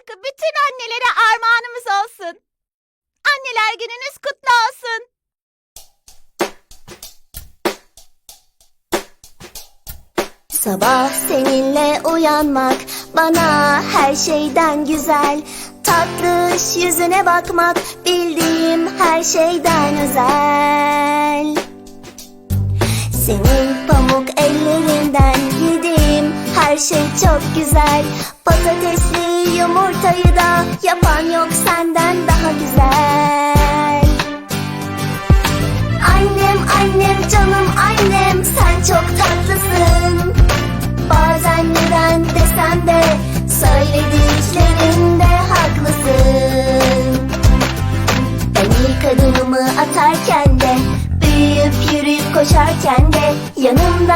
şarkı bütün annelere armağanımız olsun. Anneler gününüz kutlu olsun. Sabah seninle uyanmak bana her şeyden güzel Tatlış yüzüne bakmak bildiğim her şeyden özel Senin pamuk ellerinden yediğim her şey çok güzel Patatesli Çikolatayı da yapan yok senden daha güzel. Annem annem canım annem sen çok tatlısın. Bazen neden desem de söylediklerinde haklısın. Ben ilk adımımı atarken de büyüyüp yürüyüp koşarken de yanımda